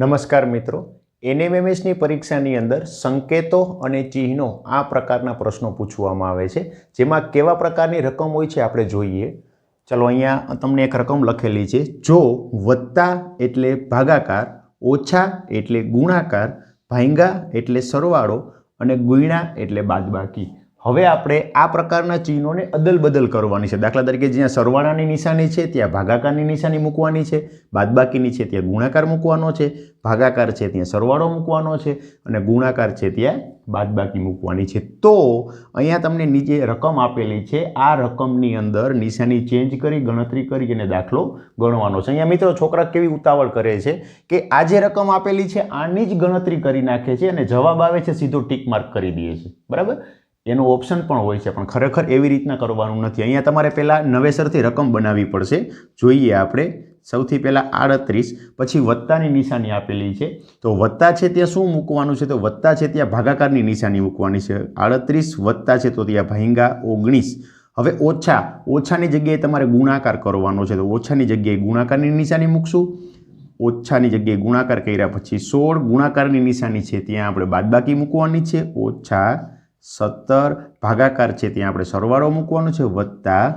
નમસ્કાર મિત્રો, એનએમએમએસની પરીક્ષાની અંદર સંકેતો અને ચિહ્નો આ પ્રકારના પ્રશ્નો પૂછવામાં આવે છે. જેમાં કેવા પ્રકારની રકમ હોય છે આપણે જોઈએ. ચલો અહીંયા તમને એક રકમ લખેલી છે. જો વત્તા એટલે ભાગાકાર, ઓછા એટલે ગુણાકાર ભાંગા એટલે સરવાળો અને ગુણ્યા એટલે બાદબાકી. હવે આપણે આ પ્રકારના ચિહ્નોને અદલ બદલ કરવાની છે. દાખલા તરીકે જ્યાં સરવાળાની નિશાની છે, ત્યાં ભાગાકારની નિશાની મૂકવાની છે, બાદબાકીની છે, ત્યાં ગુણાકાર મૂકવાનો છે, ભાગાકાર છે, ત્યાં સરવાળો મૂકવાનો છે અને ગુણાકાર છે, ત્યાં બાદબાકી મૂકવાની છે. તો અહીંયા તમને નીચે રકમ આપેલી છે. આ રકમની અંદર નિશાની ચેન્જ કરી, ગણતરી કરી અને દાખલો ગણવાનો છે. અહીંયા મિત્રો છોકરા કેવી ઉતાવળ કરે છે કે આ જે રકમ આપેલી છે, આની જ ગણતરી કરી નાખે છે અને જવાબ આવે છે, સીધો ટીક માર્ક કરી દે છે. બરાબર? એનું ઓપ્શન પણ હોય છે, પણ ખરેખર એવી રીતના કરવાનું નથી. અહીંયા તમારે પહેલાં નવેસરથી રકમ બનાવવી પડશે. જોઈએ આપણે. સૌથી પહેલાં આડત્રીસ, પછી વત્તાની નિશાની આપેલી છે. તો વત્તા છે ત્યાં શું મૂકવાનું છે? તો વત્તા છે ત્યાં ભાગાકારની નિશાની મૂકવાની છે. આડત્રીસ, વત્તા છે તો ત્યાં ભાંગા, ઓગણીસ. હવે ઓછા, ઓછાની જગ્યાએ તમારે ગુણાકાર કરવાનો છે. તો ઓછાની જગ્યાએ ગુણાકારની નિશાની મૂકશું. ઓછાની જગ્યાએ ગુણાકાર કર્યા પછી સોળ, ગુણાકારની નિશાની છે. ત્યાં આપણે બાદબાકી મૂકવાની છે. ઓછા સત્તર ભાગાકાર છે, ત્યાં આપણે સરવાળો મૂકવાનો છે, વત્તા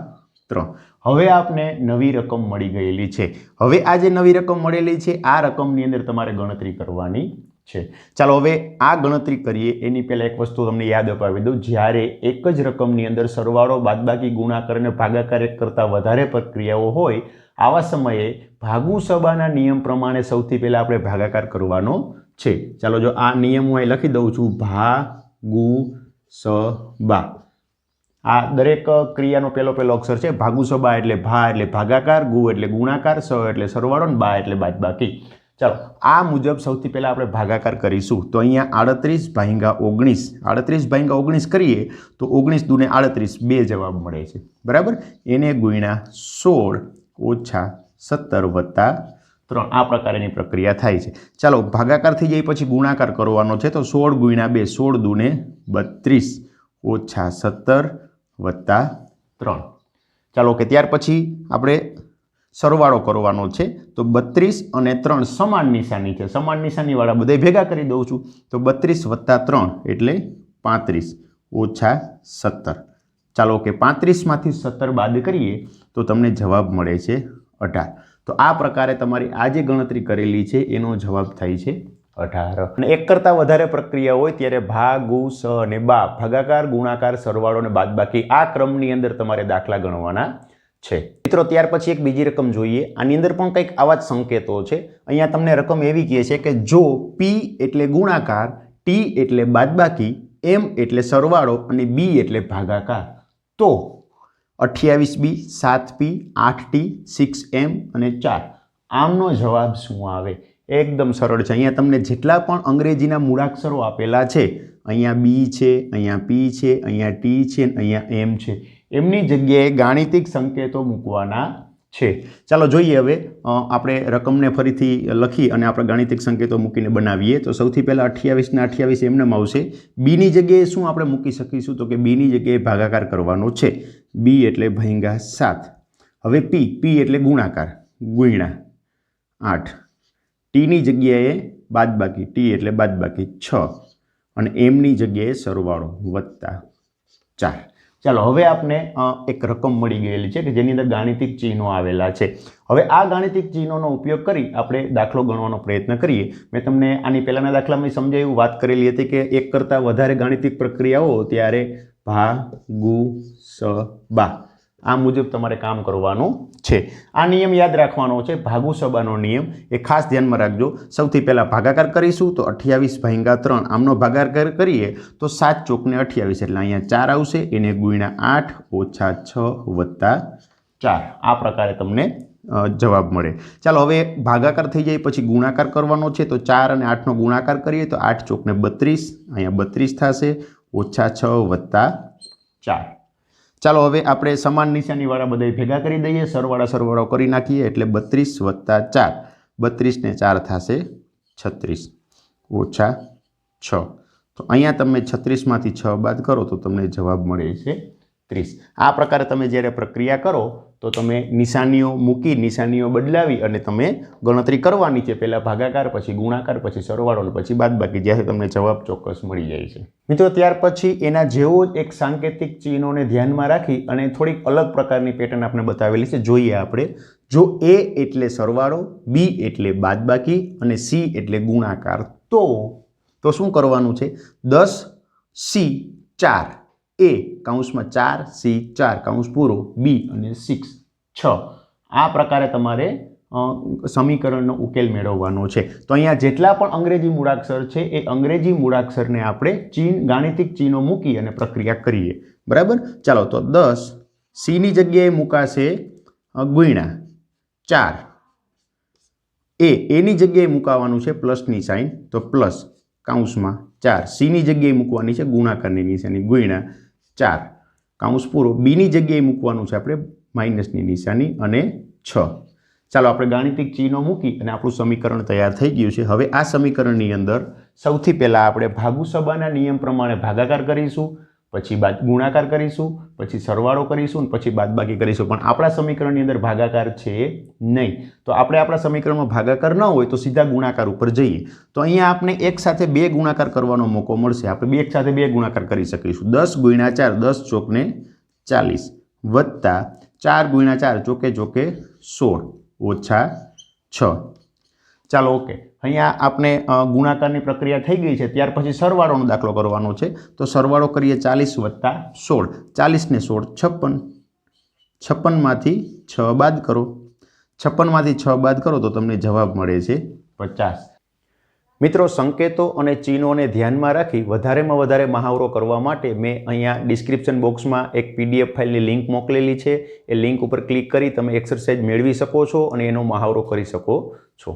ત્રણ. હવે આપને નવી રકમ મળી ગયેલી છે. હવે આ જે નવી રકમ મળેલી છે, આ રકમની અંદર તમારે ગણતરી કરવાની છે. ચાલો હવે આ ગણતરી કરીએ. એની પહેલાં એક વસ્તુ તમને યાદ અપાવી દઉં. જ્યારે એક જ રકમની અંદર સરવાળો બાદબાકી, ગુણાકાર અને ભાગાકાર કરતાં વધારે પ્રક્રિયાઓ હોય, આવા સમયે ભાગુ સભાના નિયમ પ્રમાણે સૌથી પહેલાં આપણે ભાગાકાર કરવાનો છે. ચાલો જો આ નિયમ હું અહીં લખી દઉં છું. ભાગુ સ, બા. આ દરેક ક્રિયાનો પહેલો પહેલો અક્ષર છે ભાગુ સબા એટલે ભા એટલે ભાગાકાર, ગુ એટલે ગુણાકાર, સ એટલે સરવાળો ને બા એટલે બાદબાકી ચાલો, આ મુજબ સૌથી પહેલાં આપણે ભાગાકાર કરીશું. તો અહીંયા આડત્રીસ ભાંગા ઓગણીસ. આડત્રીસ ભાંગા ઓગણીસ કરીએ તો ઓગણીસ દુને આડત્રીસ બે જવાબ મળે છે. બરાબર? એને ગુણ્યા સોળ ઓછા સત્તર વત્તા ત્રણ આ પ્રકારની પ્રક્રિયા થાય છે. ચાલો ભાગાકાર થઈ જાય પછી ગુણાકાર કરવાનો છે તો સોળ ગુણ્યા બે, સોળ દુને બત્રીસ, ઓછા સત્તર વત્તા ત્રણ. ચાલો કે ત્યાર પછી આપણે સરવાળો કરવાનો છે તો બત્રીસ અને ત્રણ સમાન નિશાની છે. સમાન નિશાનીવાળા બધે ભેગા કરી દઉં છું. તો બત્રીસ વત્તા ત્રણ એટલે પાંત્રીસ, ઓછા સત્તર. ચાલો કે પાંત્રીસમાંથી સત્તર બાદ કરીએ તો તમને જવાબ મળે છે અઢાર. તો આ પ્રકારે તમારી આ જે ગણતરી કરેલી છે, એનો જવાબ થાય છે અઢાર. અને એક કરતાં વધારે પ્રક્રિયા હોય ત્યારે ભાગ ગુ, સ અને બા, ભાગાકાર, ગુણાકાર, સરવાળો અને બાદબાકી આ ક્રમની અંદર તમારે દાખલા ગણવાના છે. મિત્રો, ત્યાર પછી એક બીજી રકમ જોઈએ. આની અંદર પણ કંઈક આવા જ સંકેતો છે. અહીંયા તમને રકમ એવી કહે છે કે જો પી એટલે ગુણાકાર ટી એટલે બાદબાકી એમ એટલે સરવાળો અને બી એટલે ભાગાકાર. તો અઠ્યાવીસ બી, સાત પી, આઠ ટી સિક્સ એમ અને ચાર. આમનો જવાબ શું આવે? એકદમ સરળ છે. અહીંયા તમને જેટલા પણ અંગ્રેજીના મૂળાક્ષરો આપેલા છે, અહીંયા બી છે, અહીંયા પી છે, અહીંયા ટી છે અને અહીંયા એમ છે. એમની જગ્યાએ ગાણિતિક સંકેતો મૂકવાના છે. ચાલો જોઈએ હવે આપણે રકમને ફરીથી લખી અને આપણે ગાણિતિક સંકેતો મૂકીને બનાવીએ. તો સૌથી પહેલાં અઠ્યાવીસને અઠ્યાવીસ એમનેમ આવશે. બીની જગ્યાએ શું આપણે મૂકી શકીશું? તો કે બીની જગ્યાએ ભાગાકાર કરવાનો છે. બી એટલે ભયંગા સાત. હવે પી પી એટલે ગુણાકાર. ગુણ્યા આઠ. ટીની જગ્યાએ બાદબાકી. ટી એટલે બાદબાકી છ. અને એમની જગ્યાએ સરવાળો વત્તા ચાર. ચાલો, હવે આપને એક રકમ મળી ગયેલી છે કે જેની અંદર ગાણિતિક ચિહ્નો આવેલા છે. હવે આ ગાણિતિક ચિહ્નોનો ઉપયોગ કરી આપણે દાખલો ગણવાનો પ્રયત્ન કરીએ. મેં તમને આની પહેલાંના દાખલામાં સમજાયું, વાત કરેલી હતી કે એક કરતાં વધારે ગાણિતિક પ્રક્રિયાઓ ત્યારે ભા, ગુ, સ, બા. આ મુજબ તમારે કામ કરવાનું છે. આ નિયમ યાદ રાખવાનો છે. ભાગુ સબાનો નિયમ એ ખાસ ધ્યાનમાં રાખજો. સૌથી પહેલાં ભાગાકાર કરીશું તો અઠ્યાવીસ ભાંગા ત્રણ. આમનો ભાગાકાર કરીએ તો સાત ચોકને અઠ્યાવીસ. એટલે અહીંયા ચાર આવશે. એને ગુણ્યા આઠ ઓછા છ વત્તા ચાર. આ પ્રકારે તમને જવાબ મળે. ચાલો હવે ભાગાકાર થઈ જાય પછી ગુણાકાર કરવાનો છે. તો ચાર અને આઠનો ગુણાકાર કરીએ તો આઠ ચોકને બત્રીસ. અહીંયા બત્રીસ થશે. ઓછા છ વત્તા ચાર. ચાલો હવે આપણે સમાન નિશાનીવાળા બધા ભેગા કરી દઈએ. સરવાળા સરવાળો કરી નાખીએ એટલે બત્રીસ વત્તા ચાર. બત્રીસને ચાર થશે છત્રીસ. ઓછા છ. તો અહીંયા તમે છત્રીસમાંથી છ બાદ કરો તો તમને જવાબ મળે છે ત્રીસ. આ પ્રકારે તમે જ્યારે પ્રક્રિયા કરો તો તમે નિશાનીઓ મૂકી, નિશાનીઓ બદલાવી અને તમે ગણતરી કરવાની છે. પહેલાં ભાગાકાર, પછી ગુણાકાર, પછી સરવાળો પછી બાદબાકી, જ્યાંથી તમને જવાબ ચોક્કસ મળી જાય છે. મિત્રો, ત્યાર પછી એના જેવો જ એક સાંકેતિક ચિહ્નોને ધ્યાનમાં રાખી અને થોડીક અલગ પ્રકારની પેટર્ન આપણે બતાવેલી છે. જોઈએ આપણે. જો એ એટલે સરવાળો બી એટલે બાદબાકી અને સી એટલે ગુણાકાર, તો તો શું કરવાનું છે? દસ સી ચાર. એ કાઉન્સમાં ચાર સી ચાર કાઉન્સ પૂરો બી અને સિક્સ છ. આ પ્રકારે તમારે સમીકરણનો ઉકેલ મેળવવાનો છે. તો અહીંયા જેટલા પણ અંગ્રેજી મૂળાક્ષર છે, એ અંગ્રેજી મૂળાક્ષરને આપણે ચીન ગાણિતિક ચિહ્નો મૂકી અને પ્રક્રિયા કરીએ. બરાબર? ચાલો, તો દસ સીની જગ્યાએ મુકાશે ગુણા ચાર. એ એની જગ્યાએ મુકાવાનું છે પ્લસની સાઇન તો પ્લસ કાઉન્સમાં ચાર. સીની જગ્યાએ મૂકવાની છે ગુણાકારની નિશાની ગુણ્યા ચાર. કાઉન્સ પૂરો. બીની જગ્યાએ મૂકવાનું છે આપણે માઇનસની નિશાની અને છ. ચાલો આપણે ગાણિતિક ચિહ્નો મૂકી અને આપણું સમીકરણ તૈયાર થઈ ગયું છે. હવે આ સમીકરણની અંદર સૌથી પહેલાં આપણે ભાગુસભાના નિયમ પ્રમાણે ભાગાકાર કરીશું. પછી બાદ ગુણાકાર કરીશું, પછી સરવાળો કરીશું પછી બાદબાકી કરીશું. પણ આપણા સમીકરણની અંદર ભાગાકાર છે નહીં. તો આપણે આપણા સમીકરણમાં ભાગાકાર ન હોય તો સીધા ગુણાકાર ઉપર જઈએ. તો અહીંયા આપણે એક સાથે બે ગુણાકાર કરવાનો મોકો મળશે. આપણે બે એક સાથે બે ગુણાકાર કરી શકીશું. દસ ગુણ્યા ચાર, દસ ચોકને ચાલીસ વત્તા ચાર ગુણ્યા ચોકે ચોકે સોળ ઓછા છ. ચાલો, ઓકે. અહીંયા આપણે ગુણાકારની પ્રક્રિયા થઈ ગઈ છે, ત્યાર પછી સરવાળોનો દાખલો કરવાનો છે. તો સરવાળો કરીએ ચાલીસ વત્તા સોળ. ચાલીસને સોળ, છપ્પન. છપ્પનમાંથી છ બાદ કરો. છપ્પનમાંથી છ બાદ કરો તો તમને જવાબ મળે છે પચાસ. મિત્રો, સંકેતો અને ચિહ્નોને ધ્યાનમાં રાખી વધારેમાં વધારે મહાવરો કરવા માટે મેં અહીંયા ડિસ્ક્રિપ્શન બોક્સમાં એક પીડીએફ ફાઇલની લિંક મોકલેલી છે. એ લિંક ઉપર ક્લિક કરી તમે એક્સરસાઇઝ મેળવી શકો છો અને એનો મહાવરો કરી શકો છો.